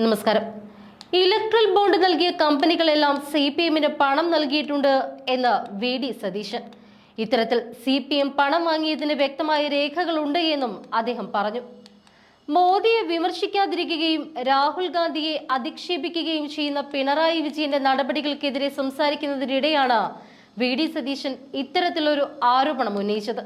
നമസ്കാരം. Electoral bond നൽകിയ കമ്പനികളെല്ലാം C P എമ്മിന് പണം നൽകിയിട്ടുണ്ട് എന്ന് വി ഡി സതീശൻ. ഇത്തരത്തിൽ സി പി എം പണം വാങ്ങിയതിന് വ്യക്തമായ രേഖകളുണ്ട് എന്നും അദ്ദേഹം പറഞ്ഞു. മോദിയെ വിമർശിക്കാതിരിക്കുകയും രാഹുൽ ഗാന്ധിയെ അധിക്ഷേപിക്കുകയും ചെയ്യുന്ന പിണറായി വിജയന്റെ നടപടികൾക്കെതിരെ സംസാരിക്കുന്നതിനിടെയാണ് വി ഡി സതീശൻ ഇത്തരത്തിലൊരു ആരോപണം ഉന്നയിച്ചത്.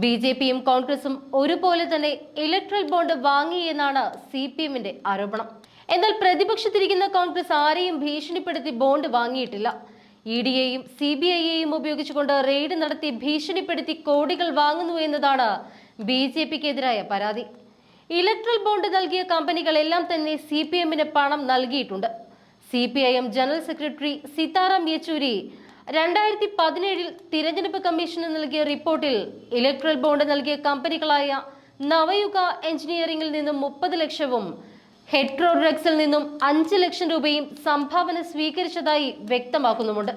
ബി ജെ പിയും കോൺഗ്രസും ഒരുപോലെ തന്നെ ഇലക്ട്രൽ ബോണ്ട് വാങ്ങി എന്നാണ് സി പി എമ്മിന്റെ ആരോപണം. എന്നാൽ പ്രതിപക്ഷത്തിരിക്കുന്ന കോൺഗ്രസ് ആരെയും ഭീഷണിപ്പെടുത്തി ബോണ്ട് വാങ്ങിയിട്ടില്ല. ഇ ഡിയെയും സി ബി ഐയെയും ഉപയോഗിച്ചുകൊണ്ട് റെയ്ഡ് നടത്തി ഭീഷണിപ്പെടുത്തി കോടികൾ വാങ്ങുന്നു എന്നതാണ് ബി ജെ പിക്കെതിരായ പരാതി. ഇലക്ട്രൽ ബോണ്ട് നൽകിയ കമ്പനികളെല്ലാം തന്നെ സി പി എമ്മിന് പണം നൽകിയിട്ടുണ്ട്. C P I M general secretary Sitaram Yechury രണ്ടായിരത്തി പതിനേഴിൽ തിരഞ്ഞെടുപ്പ് കമ്മീഷന് നൽകിയ റിപ്പോർട്ടിൽ ഇലക്ട്രൽ ബോണ്ട് നൽകിയ കമ്പനികളായ നവയുഗ എഞ്ചിനീയറിംഗിൽ നിന്നും മുപ്പത് ലക്ഷവും ഹെട്രോഡ്രക്സിൽ നിന്നും അഞ്ച് ലക്ഷം രൂപയും സംഭാവന സ്വീകരിച്ചതായി വ്യക്തമാക്കുന്നുമുണ്ട്.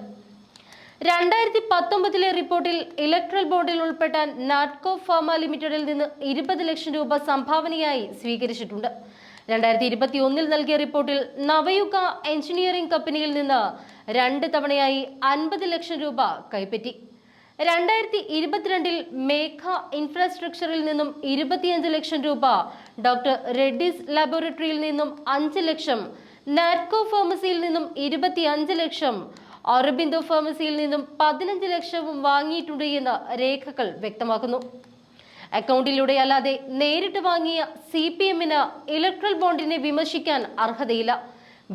രണ്ടായിരത്തി പത്തൊമ്പതിലെ റിപ്പോർട്ടിൽ ഇലക്ട്രൽ ബോണ്ടിൽ ഉൾപ്പെട്ട നാറ്റ്കോ ഫാർമ ലിമിറ്റഡിൽ നിന്ന് ഇരുപത് ലക്ഷം രൂപ സംഭാവനയായി സ്വീകരിച്ചിട്ടുണ്ട്. രണ്ടായിരത്തി ഇരുപത്തി ഒന്നിൽ നൽകിയ റിപ്പോർട്ടിൽ നവയുഗ എഞ്ചിനീയറിംഗ് കമ്പനിയിൽ നിന്ന് രണ്ട് തവണയായി അൻപത് ലക്ഷം രൂപ കൈപ്പറ്റി. രണ്ടായിരത്തി ഇരുപത്തിരണ്ടിൽ മേഘ ഇൻഫ്രാസ്ട്രക്ചറിൽ നിന്നും ഇരുപത്തിയഞ്ച് ലക്ഷം രൂപ ഡോക്ടർ റെഡ്ഡിസ് ലബോറട്ടറിയിൽ നിന്നും അഞ്ച് ലക്ഷം നാറ്റ്കോ ഫാർമസിയിൽ നിന്നും ഇരുപത്തിയഞ്ച് ലക്ഷം അറബിന്ദോ ഫാർമസിയിൽ നിന്നും പതിനഞ്ച് ലക്ഷവും വാങ്ങിയിട്ടുണ്ട് എന്ന് രേഖകൾ വ്യക്തമാക്കുന്നു. അക്കൗണ്ടിലൂടെ അല്ലാതെ നേരിട്ട് വാങ്ങിയ സി പി എമ്മിന് ഇലക്ട്രൽ ബോണ്ടിനെ വിമർശിക്കാൻ അർഹതയില്ല.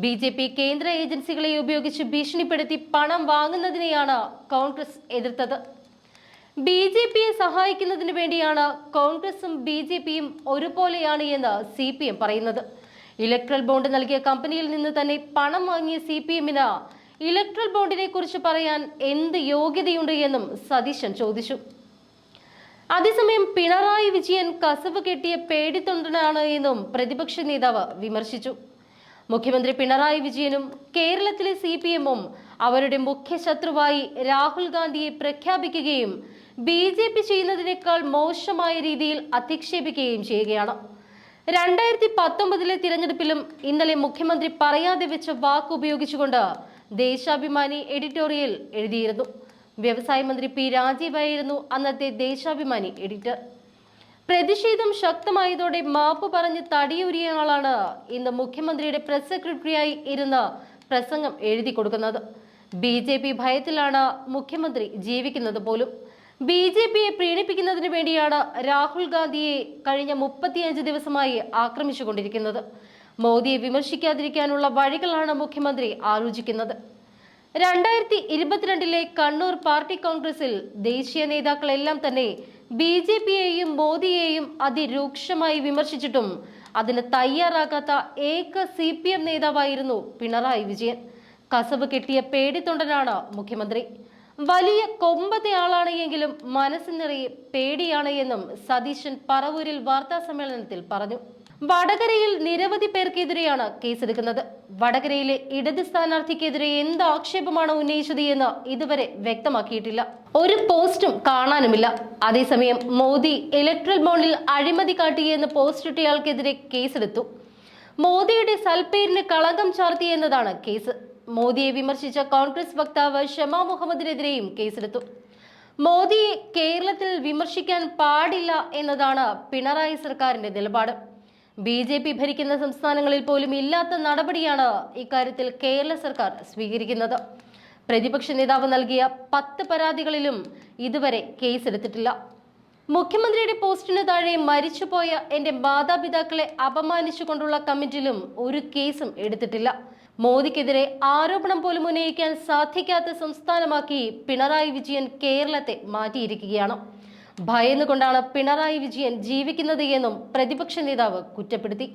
ബി ജെ പി കേന്ദ്ര ഏജൻസികളെ ഉപയോഗിച്ച് ഭീഷണിപ്പെടുത്തി പണം വാങ്ങുന്നതിനെയാണ് കോൺഗ്രസ് എതിർത്തത്. ബി ജെ പിയെ സഹായിക്കുന്നതിന് വേണ്ടിയാണ് കോൺഗ്രസും ബി ജെ പിയും ഒരുപോലെയാണ് എന്ന് സി പി എം പറയുന്നത്. ഇലക്ട്രൽ ബോണ്ട് നൽകിയ കമ്പനിയിൽ നിന്ന് തന്നെ പണം വാങ്ങിയ സി പി എമ്മിന് ഇലക്ട്രൽ ബോണ്ടിനെ കുറിച്ച് പറയാൻ എന്ത് യോഗ്യതയുണ്ട് എന്നും സതീശൻ ചോദിച്ചു. അതേസമയം പിണറായി വിജയൻ കസവ് കെട്ടിയ പേടിത്തൊണ്ടനാണ് എന്നും പ്രതിപക്ഷ നേതാവ് വിമർശിച്ചു. മുഖ്യമന്ത്രി പിണറായി വിജയനും കേരളത്തിലെ സി പി എമ്മും അവരുടെ മുഖ്യ ശത്രുവായി രാഹുൽ ഗാന്ധിയെ പ്രഖ്യാപിക്കുകയും ബി ജെ പി ചെയ്യുന്നതിനേക്കാൾ മോശമായ രീതിയിൽ അധിക്ഷേപിക്കുകയും ചെയ്യുകയാണ്. രണ്ടായിരത്തി പത്തൊമ്പതിലെ തിരഞ്ഞെടുപ്പിലും ഇന്നലെ മുഖ്യമന്ത്രി പറയാതെ വെച്ച വാക്ക് ഉപയോഗിച്ചുകൊണ്ട് ദേശാഭിമാനി എഡിറ്റോറിയൽ എഴുതിയിരുന്നു. വ്യവസായ മന്ത്രി പി രാജീവായിരുന്നു അന്നത്തെ ദേശാഭിമാനി എഡിറ്റർ. പ്രതിഷേധം ശക്തമായതോടെ മാപ്പ് പറഞ്ഞ് തടിയൂരിയ ആളാണ് ഇന്ന് മുഖ്യമന്ത്രിയുടെ പ്രസ് സെക്രട്ടറിയായി ഇരുന്ന് പ്രസംഗം എഴുതി കൊടുക്കുന്നത്. ബി ജെ പി ഭയത്തിലാണ് മുഖ്യമന്ത്രി ജീവിക്കുന്നത് പോലും. ബി ജെ പിയെ പ്രീണിപ്പിക്കുന്നതിന് വേണ്ടിയാണ് രാഹുൽ ഗാന്ധിയെ കഴിഞ്ഞ മുപ്പത്തിയഞ്ച് ദിവസമായി ആക്രമിച്ചുകൊണ്ടിരിക്കുന്നത്. മോദിയെ വിമർശിക്കാതിരിക്കാനുള്ള വഴികളാണ് മുഖ്യമന്ത്രി ആലോചിക്കുന്നത്. രണ്ടായിരത്തി ഇരുപത്തിരണ്ടിലെ കണ്ണൂർ പാർട്ടി കോൺഗ്രസിൽ ദേശീയ നേതാക്കളെല്ലാം തന്നെ ബി ജെ പിയെയും മോദിയെയും അതിരൂക്ഷമായി വിമർശിച്ചിട്ടും അതിന് തയ്യാറാകാത്ത ഏക സി പി എം നേതാവായിരുന്നു പിണറായി വിജയൻ. കസവ് കെട്ടിയ പേടിത്തൊണ്ടനാണ് മുഖ്യമന്ത്രി. വലിയ കൊമ്പത്തെ ആളാണ് എങ്കിലും മനസ്സിനിറയെ പേടിയാണ് എന്നും സതീശൻ പറവൂരിൽ വാർത്താ സമ്മേളനത്തിൽ പറഞ്ഞു. വടകരയിൽ നിരവധി പേർക്കെതിരെയാണ് കേസെടുക്കുന്നത്. വടകരയിലെ ഇടത് സ്ഥാനാർത്ഥിക്കെതിരെ എന്ത് ആക്ഷേപമാണ് ഉന്നയിച്ചത് എന്ന് ഇതുവരെ വ്യക്തമാക്കിയിട്ടില്ല. ഒരു പോസ്റ്റും കാണാനുമില്ല. അതേസമയം മോദി ഇലക്ട്രൽ ബോണ്ടിൽ അഴിമതി കാട്ടിയെന്ന് പോസ്റ്റ് ഇട്ടയാൾക്കെതിരെ കേസെടുത്തു. മോദിയുടെ സൽപ്പേരിന് കളങ്കം ചാർത്തി എന്നതാണ് കേസ്. മോദിയെ വിമർശിച്ച കോൺഗ്രസ് വക്താവ് ഷമ മുഹമ്മദിനെതിരെയും കേസെടുത്തു. മോദിയെ കേരളത്തിൽ വിമർശിക്കാൻ പാടില്ല എന്നതാണ് പിണറായി സർക്കാരിന്റെ നിലപാട്. ബി ജെ പി ഭരിക്കുന്ന സംസ്ഥാനങ്ങളിൽ പോലും ഇല്ലാത്ത നടപടിയാണ് ഇക്കാര്യത്തിൽ കേരള സർക്കാർ സ്വീകരിക്കുന്നത്. പ്രതിപക്ഷ നേതാവ് നൽകിയ പത്ത് പരാതികളിലും ഇതുവരെ കേസെടുത്തിട്ടില്ല. മുഖ്യമന്ത്രിയുടെ പോസ്റ്റിന് താഴെ മരിച്ചുപോയ എന്റെ മാതാപിതാക്കളെ അപമാനിച്ചുകൊണ്ടുള്ള കമ്മിറ്റിലും ഒരു കേസും എടുത്തിട്ടില്ല. മോദിക്കെതിരെ ആരോപണം പോലും ഉന്നയിക്കാൻ സാധിക്കാത്ത സംസ്ഥാനമാക്കി പിണറായി വിജയൻ കേരളത്തെ മാറ്റിയിരിക്കുകയാണ്. ഭയന്നുകൊണ്ടാണ് പിണറായി വിജയൻ ജീവിക്കുന്നത് എന്നും പ്രതിപക്ഷ നേതാവ് കുറ്റപ്പെടുത്തി.